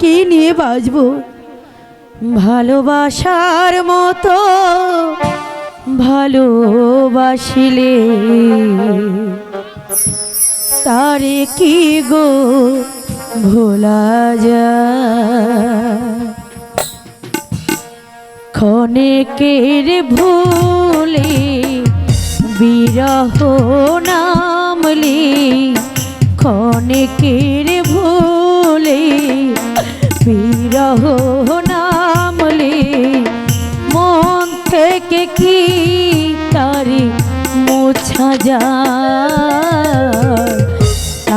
কি নিয়ে বাঁচবো ভালোবাসার মতো ভালোবাসিলে। তারে কি গো ভোলা যায়? ক্ষণেকের ভুলে বিরহ নামলে। ক্ষণেকের ভুলে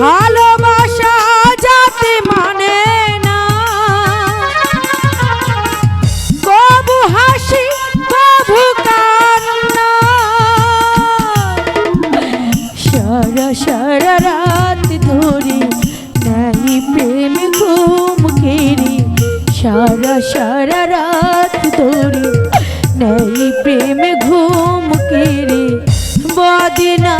ভালোবাসা মানে না। হাসি সারা রাত নাই প্রেম ঘুম কেড়ে সারা সারা রাত নাই প্রেম ঘুম কেড়ে বদনাম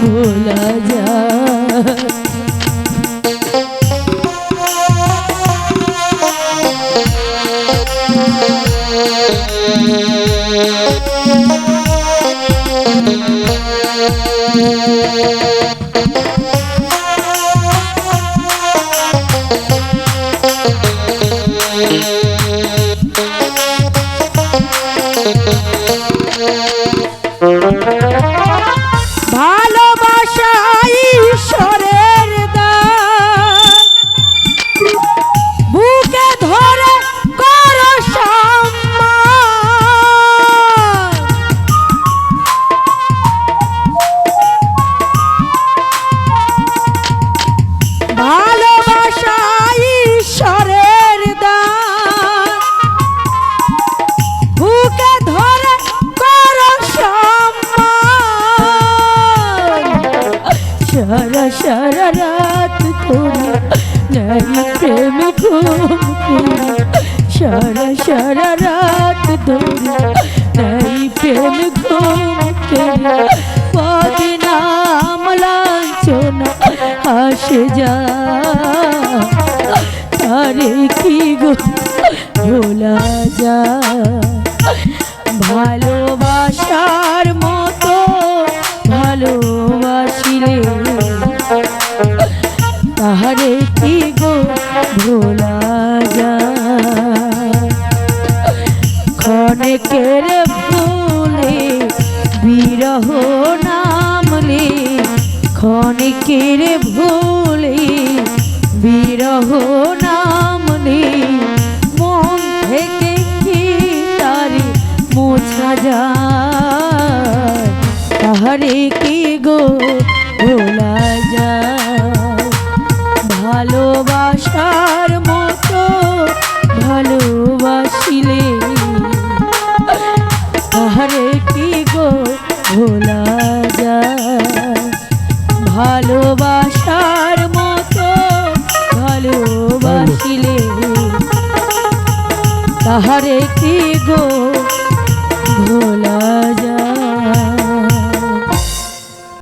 ভোলা যায়। ভালোবাসা সারা সারা রাত ধরে নাই প্রেম ঘুম সারা সারা রাত ধরে নাই প্রেম ঘুম করে। বদনাম লাঞ্ছনা আসে যা। তারে কি গো, ভোলা যায় ভালোবাসার মতো ভালোবাসিলে তাহারে কি গো ভোলা যায়? ক্ষণেকের ভুলে বিরহ নামলে ক্ষণিকের ভুলে বিরহ নামলে মন থেকে কি তারে মোছা যায়? তাহারে কি গো হইলে তাহারে কি গো? ভোলা